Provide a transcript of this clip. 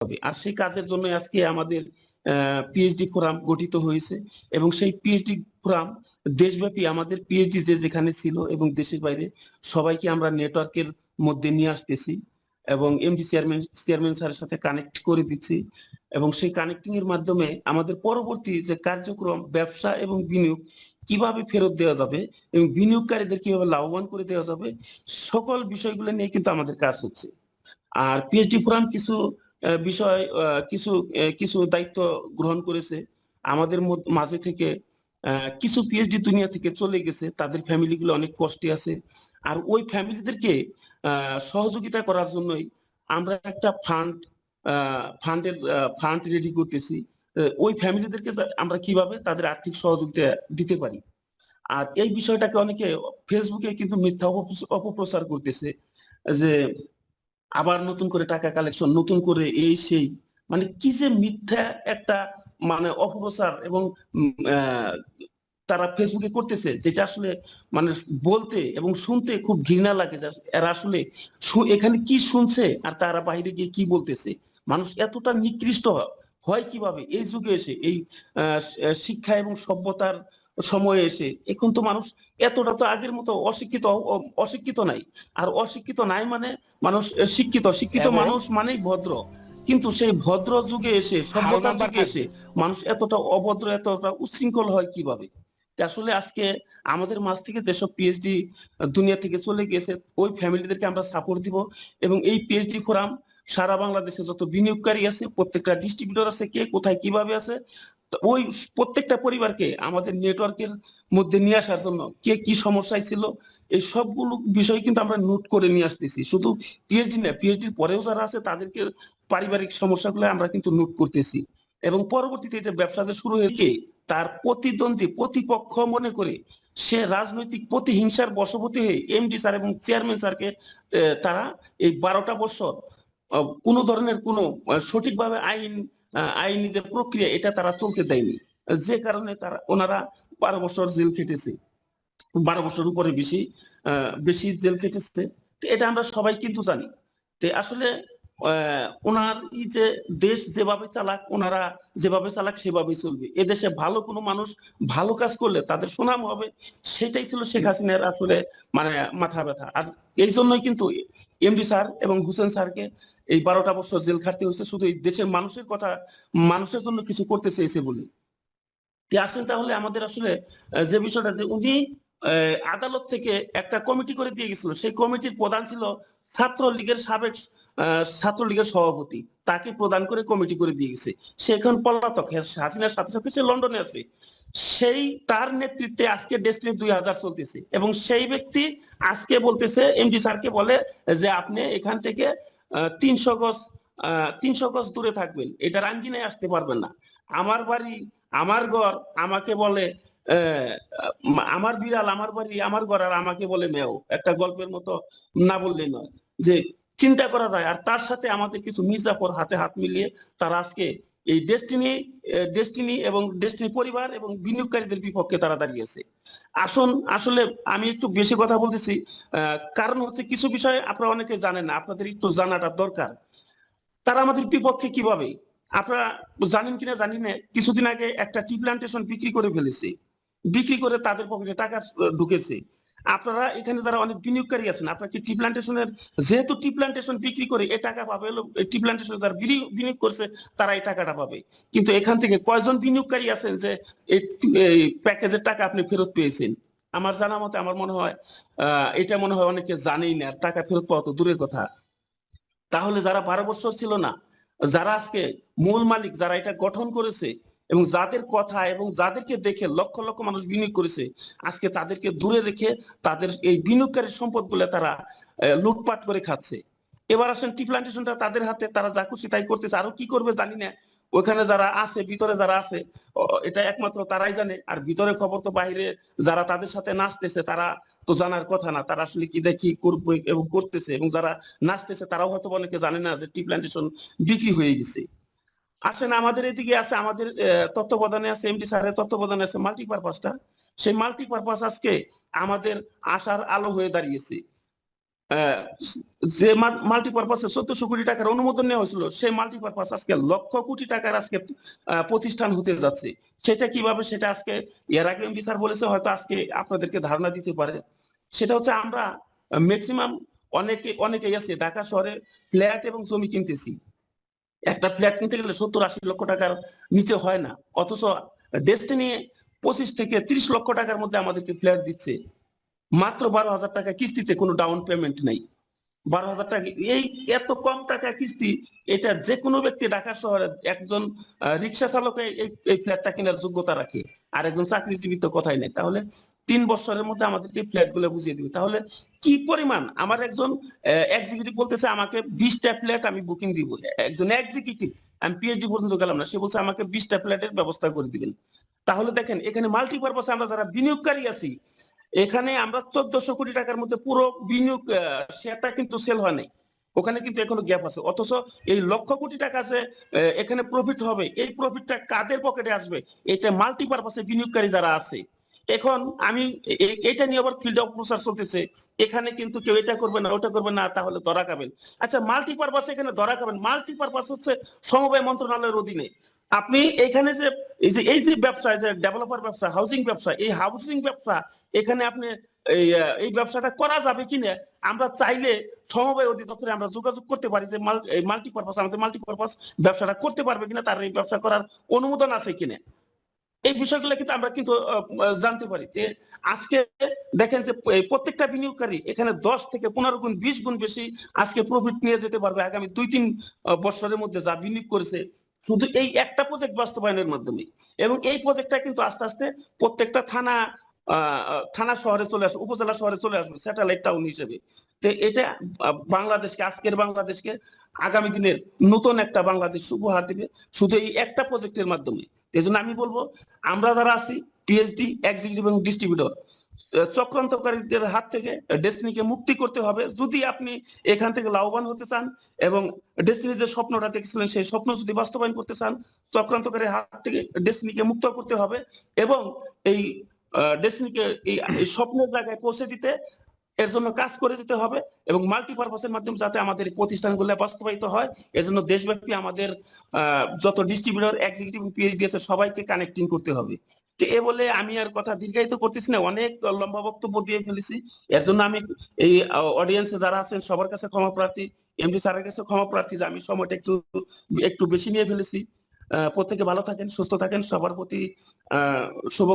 হবে। আর সেই কাজের জন্য আজকে আমাদের পিএইচডি ফোরাম গঠিত হয়েছে এবং সেই পিএইচডি ফোরাম দেশব্যাপী আমাদের পিএইচডি যে যেখানে ছিল এবং দেশের বাইরে সবাইকে আমরা নেটওয়ার্কের মধ্যে নিয়ে আসতেছি এবং এমডি চেয়ারম্যান চেয়ারম্যান স্যারের সাথে কানেক্ট করে দিচ্ছি এবং সেই কানেক্টিং এর মাধ্যমে আমাদের পরবর্তী যে কার্যক্রম, ব্যবসা এবং বিনিয়োগ কীভাবে ফেরত দেওয়া যাবে এবং বিনিয়োগকারীদের কীভাবে লাভবান করে দেওয়া যাবে, সকল বিষয়গুলো নিয়ে কিন্তু আমাদের কাজ হচ্ছে। আর পিএইচডি ফোরাম কিছু বিষয় কিছু কিছু দায়িত্ব গ্রহণ করেছে। আমাদের মাঝে থেকে কিছু পিএইচডি দুনিয়া থেকে চলে গেছে। তাদের ফ্যামিলি গুলো অনেক কষ্টে আছে। আর ওই ফ্যামিলিদেরকে সহযোগিতা করার জন্যই আমরা একটা ফান্ড ফান্ডের ফান্ড রেডি করতেছি। ওই ফ্যামিলিদেরকে আমরা কীভাবে তাদের আর্থিক সহযোগিতা দিতে পারি? আর এই বিষয়টাকে অনেকে ফেসবুকে কিন্তু মিথ্যা অপপ্রচ- অপপ্রচার করতেছে যে আবার নতুন করে টাকা কালেকশন নতুন করে এই সেই মানে কি যে মিথ্যা একটা মানে অপপ্রচার এবং তারা ফেসবুকে করতেছে, যেটা আসলে মানে বলতে এবং শুনতে খুব ঘৃণা লাগে এরা আসলে এখানে কি শুনছে আর তারা বাইরে গিয়ে কি বলতেছে? মানুষ এতটা নিকৃষ্ট হয় কীভাবে? এই যুগে এসে এই শিক্ষা এবং সভ্যতার সময়ে এসে। এখন তো মানুষ এতটা তো আগের মতো অশিক্ষিত অশিক্ষিত নাই। আর অশিক্ষিত নাই মানে মানুষ শিক্ষিত। শিক্ষিত মানুষ মানেই ভদ্র। কিন্তু সেই ভদ্র যুগে এসে সভ্যতার যুগে এসে মানুষ এতটা অভদ্র এতটা উচ্ছৃঙ্খল হয় কীভাবে? আসলে আজকে আমাদের মাঝ থেকে যেসব পিএইচডি দুনিয়া থেকে চলে গেছে ওই ফ্যামিলিদেরকে আমরা সাপোর্ট দিব। এবং এই পিএইচডি ফোরাম সারা বাংলাদেশে যত বিনিয়োগকারী আছে প্রত্যেকটা ডিস্ট্রিবিউটর আছে কে কোথায় কীভাবে আছে ওই প্রত্যেকটা পরিবারকে আমাদের নেটওয়ার্কের মধ্যে নিয়ে আসার জন্য কে কি সমস্যায় ছিল, এই সবগুলো বিষয় কিন্তু আমরা নোট করে নিয়ে আসতেছি। শুধু পিএইচডি না পিএইচডির পরেও যারা আছে তাদেরকে পারিবারিক সমস্যাগুলো আমরা কিন্তু নোট করতেছি। এবং পরবর্তীতে যে ব্যবসা যে শুরু হয়েছে, তার প্রতিদ্বন্দ্বী প্রতিপক্ষ মনে করে সে রাজনৈতিক প্রতিহিংসার বশবর্তী হয়ে এমডি স্যার এবং চেয়ারম্যান স্যারকে তারা এই বারোটা বছর কোনো ধরনের কোনো সঠিকভাবে আইন আইনি যে প্রক্রিয়া, এটা তারা চলতে দেয়নি। যে কারণে তারা, ওনারা বারো বছর জেল খেটেছে। বারো বছর উপরে বেশি বেশি জেল খেটেছে। এটা আমরা সবাই কিন্তু জানি। আসলে ওনার এই যে দেশ যেভাবে চালাক, ওনারা যেভাবে চালাক সেভাবেই চলবে। এদেশে ভালো কোনো মানুষ ভালো কাজ করলে তাদের সুনাম হবে, সেটাই ছিল শেখ হাসিনার আসলে মানে মাথা ব্যথা। আর এই জন্যই কিন্তু এমডি স্যার এবং হুসেন স্যারকে এই বারোটা বছর জেল খাটতে হয়েছে, শুধু এই দেশের মানুষের কথা, মানুষের জন্য কিছু করতে চেয়েছে বলে। আসেন তাহলে আমাদের আসলে যে বিষয়টা যে উনি আদালত থেকে একটা কমিটি করে দিয়ে গেছিল। সেই কমিটির প্রধান ছিল ছাত্র লীগের সাবেক আহ, ছাত্র লীগের সভাপতি। তাকে প্রদান করে কমিটি করে দিয়ে গেছে। সে এখন পলাতক হ্যাঁ, হাসিনার সাথে সাথে সে লন্ডনে আছে। সেই তার নেতৃত্বে আজকে ডেস্টিনি দুই হাজার চলতেছে এবং সেই ব্যক্তি আজকে বলতেছে এমডি স্যারকে বলে যে আপনি এখান থেকে তিনশো গজ তিনশো গজ দূরে থাকবেন। এটা রাঙ্গিনায় আসতে পারবেন না। আমার বাড়ি আমার ঘর আমাকে বলে আমার বিড়াল, আমার বাড়ি, আমার আর আমাকে বলে মেও। একটা গল্পের মতো না বললেই নয়। যে চিন্তা করা যায়, আর তার সাথে আমাদের কিছু মির্জাফর হাতে হাত মিলিয়ে তারা আজকে এই ডেস্টিনি ডেস্টিনি এবং ডেস্টিনি পরিবার এবং বিনিয়োগকারীদের বিপক্ষে তারা দাঁড়িয়েছে। আসুন, আসলে আমি একটু বেশি কথা বলতেছি। কারণ হচ্ছে কিছু বিষয়ে আপনারা অনেকে জানেন না, আপনাদের একটু জানাটা দরকার। তারা আমাদের বিপক্ষে কীভাবে? আপনারা জানেন কিনা জানি না, কিছুদিন আগে একটা টি প্লান্টেশন বিক্রি করে ফেলেছে। বিক্রি করে তাদের পকেটে টাকা ঢুকেছে। আপনারা এখানে যারা অনেক বিনিয়োগকারী আছেন আপনারা কি টি প্লান্টেশনের, যেহেতু টি প্লান্টেশন বিক্রি করে এই টাকা পাবে টি প্লান্টেশন যারা বিনিয়োগ করছে, তারা এই টাকাটা পাবে। কিন্তু এখান থেকে কয়জন বিনিয়োগকারী আছেন যে এই প্যাকেজের টাকা আপনি ফেরত পেয়েছেন? আমার জানা মতে, আমার মনে হয় এটা মনে হয় অনেকে জানেই না টাকা ফেরত পাওয়া তো দূরের কথা। তাহলে যারা বারো বছর ছিল না, যারা আজকে মূল মালিক, যারা এটা গঠন করেছে এবং যাদের কথা এবং যাদেরকে দেখে লক্ষ লক্ষ মানুষ বিনিয়োগ করেছে, আজকে তাদেরকে দূরে রেখে তাদের এই বিনিয়োগকারী সম্পদগুলো তারা লুটপাট করে খাচ্ছে। এবার আসেন টি প্লান্টেশনটা তাদের হাতে, তারা যা খুশি তাই করতেছে। আরও কি করবে জানি না। ওখানে যারা আছে, ভিতরে যারা আছে এটা একমাত্র তারাই জানে। আর ভিতরে খবর তো বাইরে, যারা তাদের সাথে নাচতেছে, তারা তো জানার কথা না। তারা আসলে কি দেখি করবে এবং করতেছে। এবং যারা নাচতেছে, তারাও হয়তো অনেকে জানে না যে টি প্লান্টেশন বিক্রি হয়ে গেছে। আসেন আমাদের এদিকে আছে আমাদের তত্ত্বাবধানে আছে এমডি স্যারের তত্ত্বাবধানে আছে মাল্টিপারপাসটা সেই মাল্টিপারপাস আজকে আমাদের আশার আলো হয়ে দাঁড়িয়েছে। যে মাল্টিপারপাসে চোদ্দশো কোটি টাকার অনুমোদন নেওয়া হয়েছিল, সেই মাল্টিপারপাস আজকে লক্ষ কোটি টাকার আজকে প্রতিষ্ঠান হতে যাচ্ছে। সেটা কীভাবে, সেটা আজকে, এর আগে এমপি স্যার বলেছে, হয়তো আজকে আপনাদেরকে ধারণা দিতে পারে। সেটা হচ্ছে আমরা ম্যাক্সিমাম অনেকে, অনেকেই আছে, ঢাকা শহরে ফ্ল্যাট এবং জমি কিনতেছি। একটা ফ্ল্যাট কিনতে গেলে সত্তর আশি লক্ষ টাকার নিচে হয় না। অথচ ডেস্টিনি পঁচিশ থেকে ত্রিশ লক্ষ টাকার মধ্যে আমাদেরকে ফ্ল্যাট দিচ্ছে। মাত্র বারো হাজার টাকা কিস্তিতে কোনো ডাউন পেমেন্ট নেই। বারো হাজার টাকা এই এত কম টাকা কিস্তি, এটা যে কোনো ব্যক্তি ঢাকা শহরে একজন রিক্সা চালক এই ফ্ল্যাটটা কেনার যোগ্যতা রাখে। আর একজন চাকরিজীবী তো কথাই নেই। তাহলে তিন বছরের মধ্যে আমাদেরকে ফ্ল্যাটগুলো বুঝিয়ে দিবে। তাহলে কি পরিমাণ? আমার একজন এক্সিকিউটিভ বলতেছে, আমাকে বিশটা ফ্ল্যাট আমি বুকিং দিব। একজন এক্সিকিউটিভ আমি পিএইচডি পর্যন্ত গেলাম না, সে বলছে, আমাকে বিশটা ফ্ল্যাটের ব্যবস্থা করে দিবেন। তাহলে দেখেন, এখানে মাল্টিপারপাসে আমরা যারা বিনিয়োগকারী আছি, এখানে আমরা চোদ্দশো কোটি টাকার মধ্যে পুরো বিনিয়োগ সেটা কিন্তু সেল হয় নাই। ওখানে কিন্তু এখনও গ্যাপ আছে। অথচ এই লক্ষ কোটি টাকা আছে এখানে প্রফিট হবে। এই প্রফিটটা কাদের পকেটে আসবে? এটা মাল্টিপারপাসে বিনিয়োগকারী যারা আছে এখন আমি এটা নিয়ে আবার ফিল্ড অফ প্রচার চলতেছে। এখানে কিন্তু কেউ এটা করবে না, ওটা করবে না, তাহলে ধরা খাবেন। আচ্ছা মাল্টিপারপাস এখানে ধরা খাবেন। মাল্টিপারপাস হচ্ছে সমবায় মন্ত্রণালয়ের অধীনে। আপনি এখানে যে, এই যে এই যে ব্যবসা যে ডেভেলপার ব্যবসা হাউজিং ব্যবসা, এই হাউজিং ব্যবসা, এখানে আপনি এই ব্যবসাটা করা যাবে কিনা আমরা চাইলে সমবায় অধিদপ্তরে আমরা যোগাযোগ করতে পারি যে মাল্টিপারপাস আমাদের মাল্টিপারপাস ব্যবসাটা করতে পারবে কিনা, তার এই ব্যবসা করার অনুমোদন আছে কিনা। এই বিষয়গুলো কিন্তু আমরা কিন্তু জানতে পারি যে আজকে দেখেন যে প্রত্যেকটা বিনিয়োগকারী এখানে দশ থেকে পনেরো গুণ, বিশ গুণ বেশি আজকে প্রফিট নিয়ে যেতে পারবে আগামী দুই তিন বছরের মধ্যে যা বিনিয়োগ করেছে। শুধু এই একটা প্রজেক্ট বাস্তবায়নের মাধ্যমে। এবং এই প্রজেক্টটা কিন্তু আস্তে আস্তে প্রত্যেকটা থানা থানা শহরে চলে আসবে উপজেলা শহরে চলে আসবে স্যাটেলাইট টাউন হিসেবে। তো এটা বাংলাদেশকে, আজকের বাংলাদেশকে আগামী দিনের নতুন একটা বাংলাদেশ উপহার দিবে শুধু এই একটা প্রজেক্টের মাধ্যমে। এই জন্য আমি বলব, আমরা যারা আছি পিএইচডি এক্সিকিউটিভ এবং ডিস্ট্রিবিউটর চক্রান্তকারীদের হাত থেকে ডেস্টিনিকে মুক্তি করতে হবে। যদি আপনি এখান থেকে লাভবান হতে চান এবং ডেস্টিনি যে স্বপ্নটা দেখছিলেন, সেই স্বপ্ন যদি বাস্তবায়ন করতে চান, চক্রান্তকারীর হাত থেকে ডেস্টিনিকে মুক্ত করতে হবে এবং এই ডেস্টিনিকে এই স্বপ্নের জায়গায় পৌঁছে দিতে এর জন্য কাজ করে দিতে হবে এবং মাল্টিপারপাসের মাধ্যমে যাতে আমাদের প্রতিষ্ঠানগুলো বাস্তবায়িত হয়। এজন্য দেশব্যাপী আমাদের যত ডিস্ট্রিবিউটর এক্সিকিউটিভ পিএইচডি আছে, সবাইকে কানেক্টিং করতে হবে। তো এ বলে আমি আর কথা দীর্ঘায়িত করতেছি না, অনেক লম্বা বক্তব্য দিয়ে ফেলেছি। এর জন্য আমি এই অডিয়েন্সে যারা আছেন, সবার কাছে ক্ষমা প্রার্থী এমডি স্যারের কাছে ক্ষমা প্রার্থী যে আমি সময়টা একটু একটু বেশি নিয়ে ফেলেছি। প্রত্যেকে ভালো থাকেন, সুস্থ থাকেন, সবার প্রতি, আহ, শুভ